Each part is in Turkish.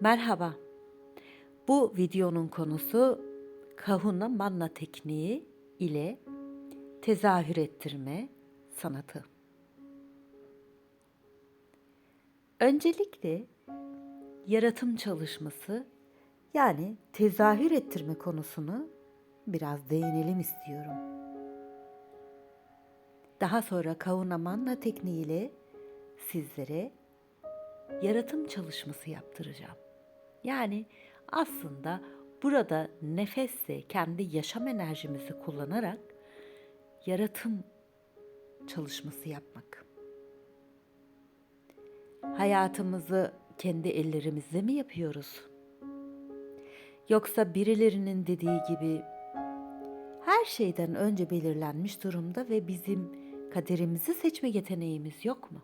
Merhaba. Bu videonun konusu kahuna manna tekniği ile tezahür ettirme sanatı. Öncelikle yaratım çalışması yani tezahür ettirme konusunu biraz değinelim istiyorum. Daha sonra kahuna manna tekniğiyle sizlere yaratım çalışması yaptıracağım. Yani aslında burada nefesle kendi yaşam enerjimizi kullanarak yaratım çalışması yapmak. Hayatımızı kendi ellerimizle mi yapıyoruz? Yoksa birilerinin dediği gibi her şeyden önce belirlenmiş durumda ve bizim kaderimizi seçme yeteneğimiz yok mu?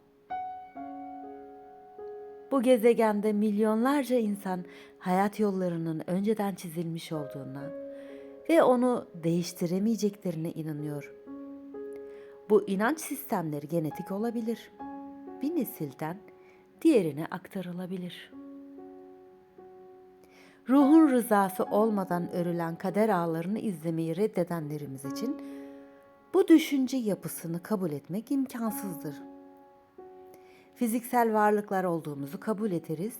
Bu gezegende milyonlarca insan hayat yollarının önceden çizilmiş olduğuna ve onu değiştiremeyeceklerine inanıyor. Bu inanç sistemleri genetik olabilir. Bir nesilden diğerine aktarılabilir. Ruhun rızası olmadan örülen kader ağlarını izlemeyi reddedenlerimiz için bu düşünce yapısını kabul etmek imkansızdır fiziksel varlıklar olduğumuzu kabul ederiz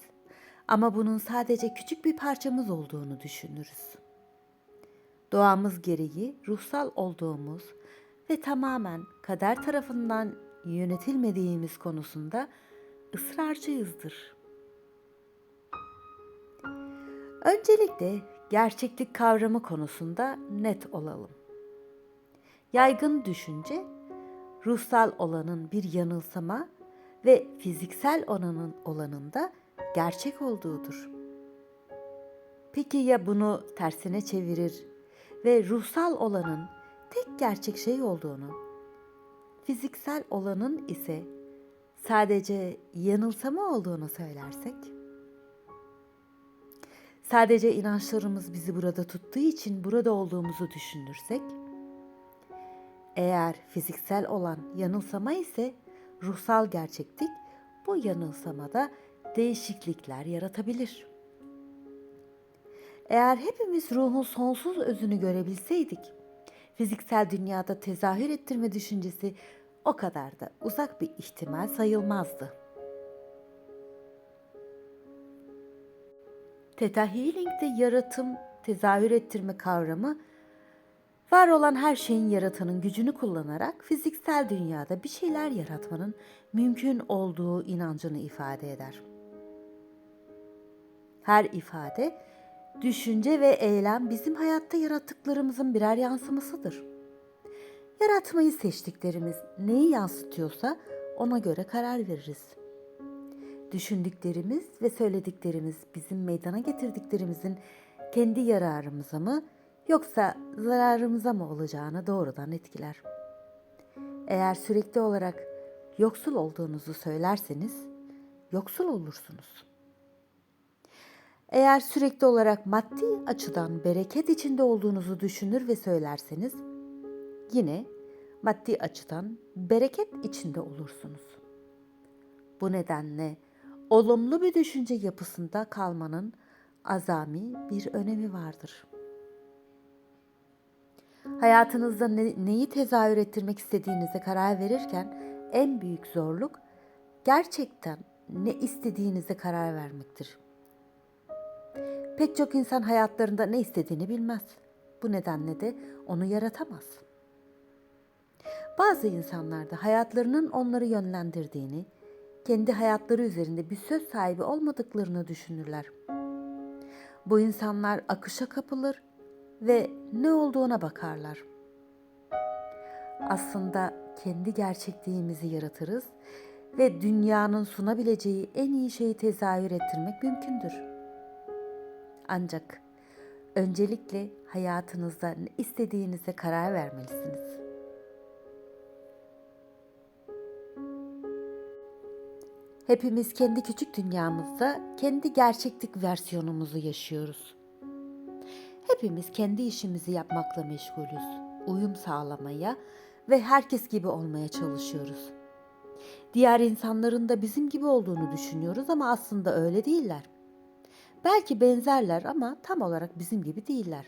ama bunun sadece küçük bir parçamız olduğunu düşünürüz. Doğamız gereği ruhsal olduğumuz ve tamamen kader tarafından yönetilmediğimiz konusunda ısrarcıyızdır. Öncelikle gerçeklik kavramı konusunda net olalım. Yaygın düşünce ruhsal olanın bir yanılsama ve fiziksel olanın olanında gerçek olduğudur. Peki ya bunu tersine çevirir ve ruhsal olanın tek gerçek şey olduğunu, fiziksel olanın ise sadece yanılsama olduğunu söylersek? Sadece inançlarımız bizi burada tuttuğu için burada olduğumuzu düşünürsek? Eğer fiziksel olan yanılsama ise ruhsal gerçeklik bu yanılsamada değişiklikler yaratabilir. Eğer hepimiz ruhun sonsuz özünü görebilseydik, fiziksel dünyada tezahür ettirme düşüncesi o kadar da uzak bir ihtimal sayılmazdı. Theta Healing'de yaratım, tezahür ettirme kavramı Var olan her şeyin yaratanın gücünü kullanarak fiziksel dünyada bir şeyler yaratmanın mümkün olduğu inancını ifade eder. Her ifade, düşünce ve eylem bizim hayatta yarattıklarımızın birer yansımasıdır. Yaratmayı seçtiklerimiz neyi yansıtıyorsa ona göre karar veririz. Düşündüklerimiz ve söylediklerimiz bizim meydana getirdiklerimizin kendi yararımıza mı, yoksa zararımıza mı olacağını doğrudan etkiler. Eğer sürekli olarak yoksul olduğunuzu söylerseniz yoksul olursunuz. Eğer sürekli olarak maddi açıdan bereket içinde olduğunuzu düşünür ve söylerseniz yine maddi açıdan bereket içinde olursunuz. Bu nedenle olumlu bir düşünce yapısında kalmanın azami bir önemi vardır.'' Hayatınızda ne, neyi tezahür ettirmek istediğinize karar verirken en büyük zorluk gerçekten ne istediğinize karar vermektir. Pek çok insan hayatlarında ne istediğini bilmez. Bu nedenle de onu yaratamaz. Bazı insanlar da hayatlarının onları yönlendirdiğini, kendi hayatları üzerinde bir söz sahibi olmadıklarını düşünürler. Bu insanlar akışa kapılır ve ne olduğuna bakarlar. Aslında kendi gerçekliğimizi yaratırız ve dünyanın sunabileceği en iyi şeyi tezahür ettirmek mümkündür. Ancak öncelikle hayatınızda ne istediğinize karar vermelisiniz. Hepimiz kendi küçük dünyamızda kendi gerçeklik versiyonumuzu yaşıyoruz. Hepimiz kendi işimizi yapmakla meşgulüz. Uyum sağlamaya ve herkes gibi olmaya çalışıyoruz. Diğer insanların da bizim gibi olduğunu düşünüyoruz ama aslında öyle değiller. Belki benzerler ama tam olarak bizim gibi değiller.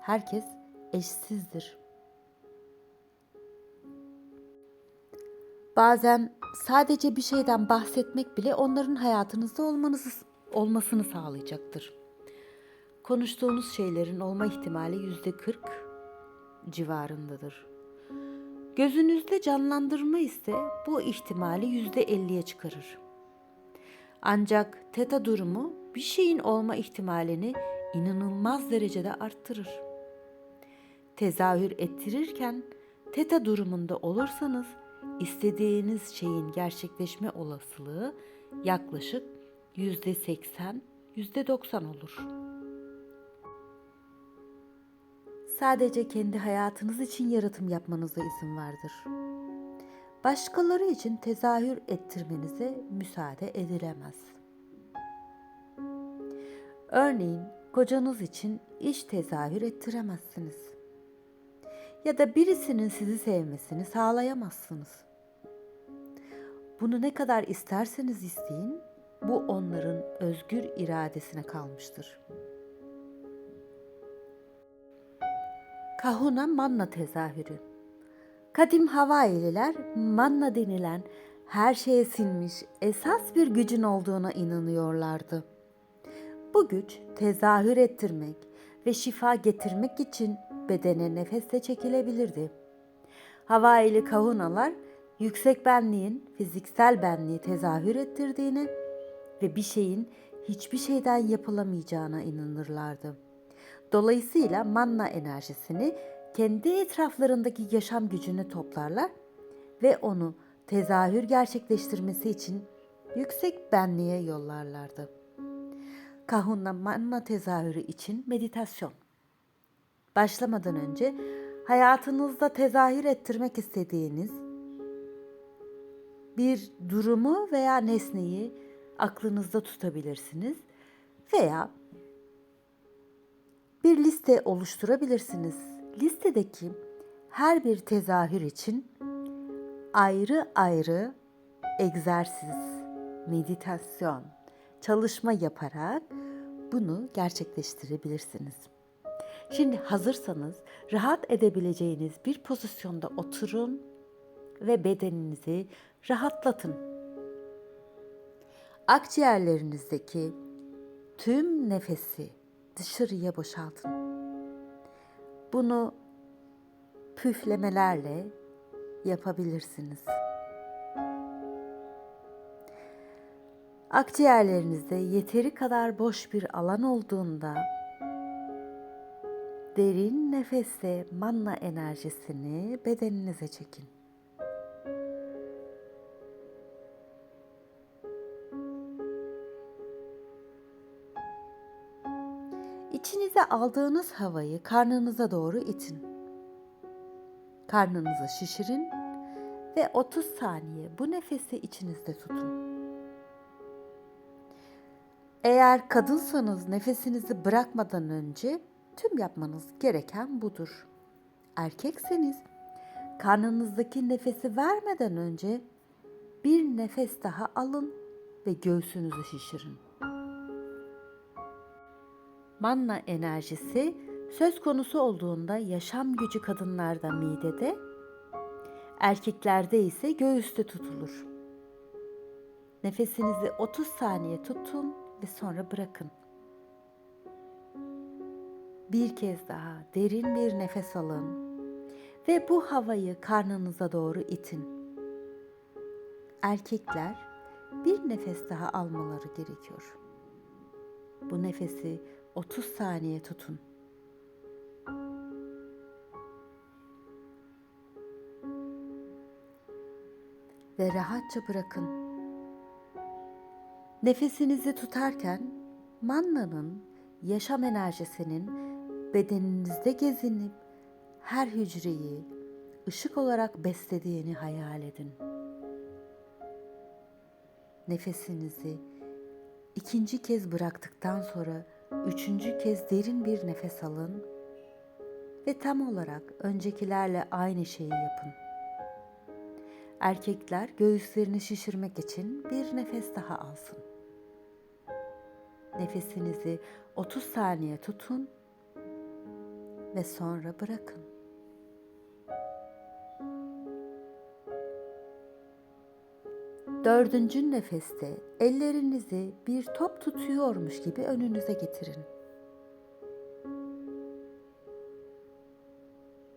Herkes eşsizdir. Bazen sadece bir şeyden bahsetmek bile onların hayatınızda olmanızı olmasını sağlayacaktır. Konuştuğunuz şeylerin olma ihtimali yüzde 40 civarındadır. Gözünüzde canlandırma ise bu ihtimali yüzde 50'ye çıkarır. Ancak teta durumu bir şeyin olma ihtimalini inanılmaz derecede arttırır. Tezahür ettirirken teta durumunda olursanız istediğiniz şeyin gerçekleşme olasılığı yaklaşık yüzde seksen, yüzde doksan olur. Sadece kendi hayatınız için yaratım yapmanıza izin vardır. Başkaları için tezahür ettirmenize müsaade edilemez. Örneğin kocanız için iş tezahür ettiremezsiniz. Ya da birisinin sizi sevmesini sağlayamazsınız. Bunu ne kadar isterseniz isteyin, bu onların özgür iradesine kalmıştır. Kahuna Manna tezahürü Kadim Havaililer manna denilen her şeye sinmiş esas bir gücün olduğuna inanıyorlardı. Bu güç tezahür ettirmek ve şifa getirmek için bedene nefesle çekilebilirdi. Havaili kahunalar yüksek benliğin fiziksel benliği tezahür ettirdiğini ve bir şeyin hiçbir şeyden yapılamayacağına inanırlardı. Dolayısıyla manna enerjisini kendi etraflarındaki yaşam gücünü toplarlar ve onu tezahür gerçekleştirmesi için yüksek benliğe yollarlardı. Kahunna manna tezahürü için meditasyon. Başlamadan önce hayatınızda tezahür ettirmek istediğiniz bir durumu veya nesneyi aklınızda tutabilirsiniz veya bir liste oluşturabilirsiniz. Listedeki her bir tezahür için ayrı ayrı egzersiz, meditasyon, çalışma yaparak bunu gerçekleştirebilirsiniz. Şimdi hazırsanız rahat edebileceğiniz bir pozisyonda oturun ve bedeninizi rahatlatın. Akciğerlerinizdeki tüm nefesi dışarıya boşaltın. Bunu püflemelerle yapabilirsiniz. Akciğerlerinizde yeteri kadar boş bir alan olduğunda derin nefesle manna enerjisini bedeninize çekin. İçinize aldığınız havayı karnınıza doğru itin. Karnınızı şişirin ve 30 saniye bu nefesi içinizde tutun. Eğer kadınsanız nefesinizi bırakmadan önce tüm yapmanız gereken budur. Erkekseniz karnınızdaki nefesi vermeden önce bir nefes daha alın ve göğsünüzü şişirin. Manna enerjisi söz konusu olduğunda yaşam gücü kadınlarda midede, erkeklerde ise göğüste tutulur. Nefesinizi 30 saniye tutun ve sonra bırakın. Bir kez daha derin bir nefes alın ve bu havayı karnınıza doğru itin. Erkekler bir nefes daha almaları gerekiyor. Bu nefesi 30 saniye tutun. Ve rahatça bırakın. Nefesinizi tutarken mannanın yaşam enerjisinin bedeninizde gezinip her hücreyi ışık olarak beslediğini hayal edin. Nefesinizi ikinci kez bıraktıktan sonra Üçüncü kez derin bir nefes alın ve tam olarak öncekilerle aynı şeyi yapın. Erkekler göğüslerini şişirmek için bir nefes daha alsın. Nefesinizi 30 saniye tutun ve sonra bırakın. Dördüncü nefeste ellerinizi bir top tutuyormuş gibi önünüze getirin.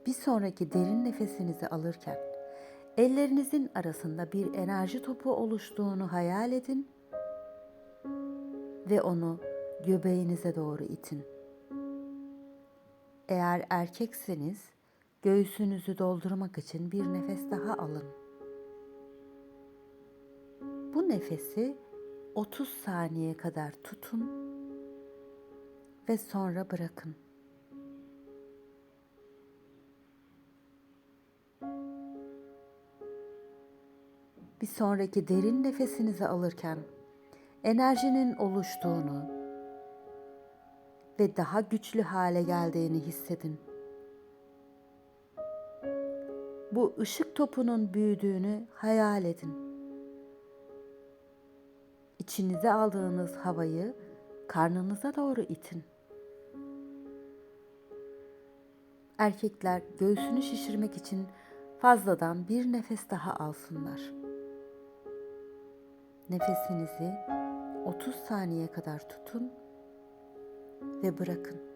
Bir sonraki derin nefesinizi alırken ellerinizin arasında bir enerji topu oluştuğunu hayal edin ve onu göbeğinize doğru itin. Eğer erkekseniz göğsünüzü doldurmak için bir nefes daha alın. Bu nefesi 30 saniye kadar tutun ve sonra bırakın. Bir sonraki derin nefesinizi alırken enerjinin oluştuğunu ve daha güçlü hale geldiğini hissedin. Bu ışık topunun büyüdüğünü hayal edin. İçinize aldığınız havayı karnınıza doğru itin. Erkekler göğsünü şişirmek için fazladan bir nefes daha alsınlar. Nefesinizi 30 saniye kadar tutun ve bırakın.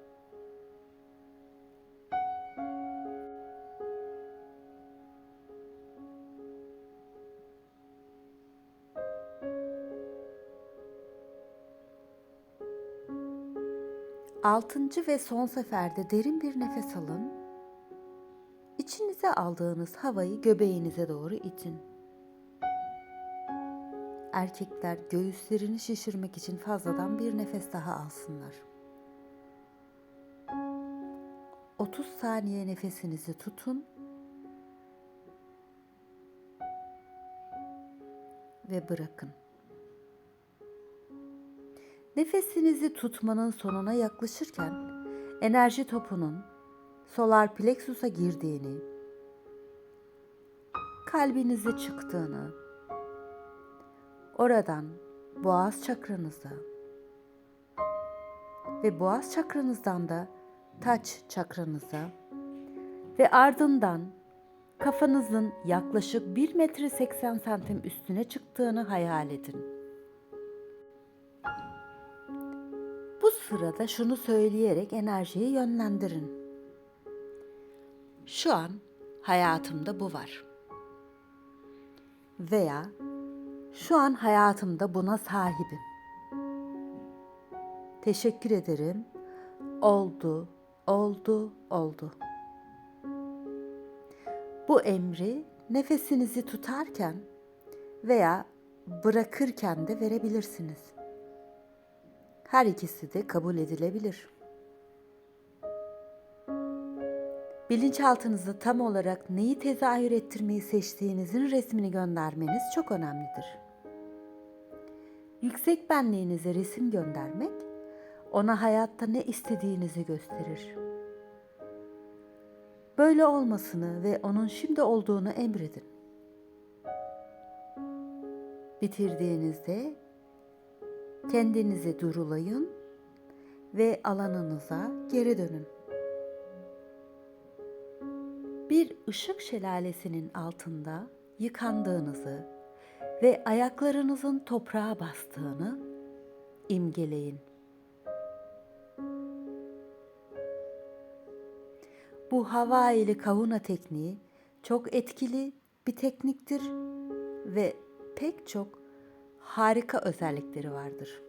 Altıncı ve son seferde derin bir nefes alın. İçinize aldığınız havayı göbeğinize doğru itin. Erkekler göğüslerini şişirmek için fazladan bir nefes daha alsınlar. 30 saniye nefesinizi tutun ve bırakın. Nefesinizi tutmanın sonuna yaklaşırken enerji topunun solar plexus'a girdiğini, kalbinize çıktığını, oradan boğaz çakranıza ve boğaz çakranızdan da taç çakranıza ve ardından kafanızın yaklaşık 1 metre 80 santim üstüne çıktığını hayal edin. Sırada şunu söyleyerek enerjiyi yönlendirin. Şu an hayatımda bu var. Veya şu an hayatımda buna sahibim. Teşekkür ederim. Oldu, oldu, oldu. Bu emri nefesinizi tutarken veya bırakırken de verebilirsiniz. Her ikisi de kabul edilebilir. Bilinçaltınızda tam olarak neyi tezahür ettirmeyi seçtiğinizin resmini göndermeniz çok önemlidir. Yüksek benliğinize resim göndermek, ona hayatta ne istediğinizi gösterir. Böyle olmasını ve onun şimdi olduğunu emredin. Bitirdiğinizde kendinizi durulayın ve alanınıza geri dönün. Bir ışık şelalesinin altında yıkandığınızı ve ayaklarınızın toprağa bastığını imgeleyin. Bu hava ile kavuna tekniği çok etkili bir tekniktir ve pek çok harika özellikleri vardır.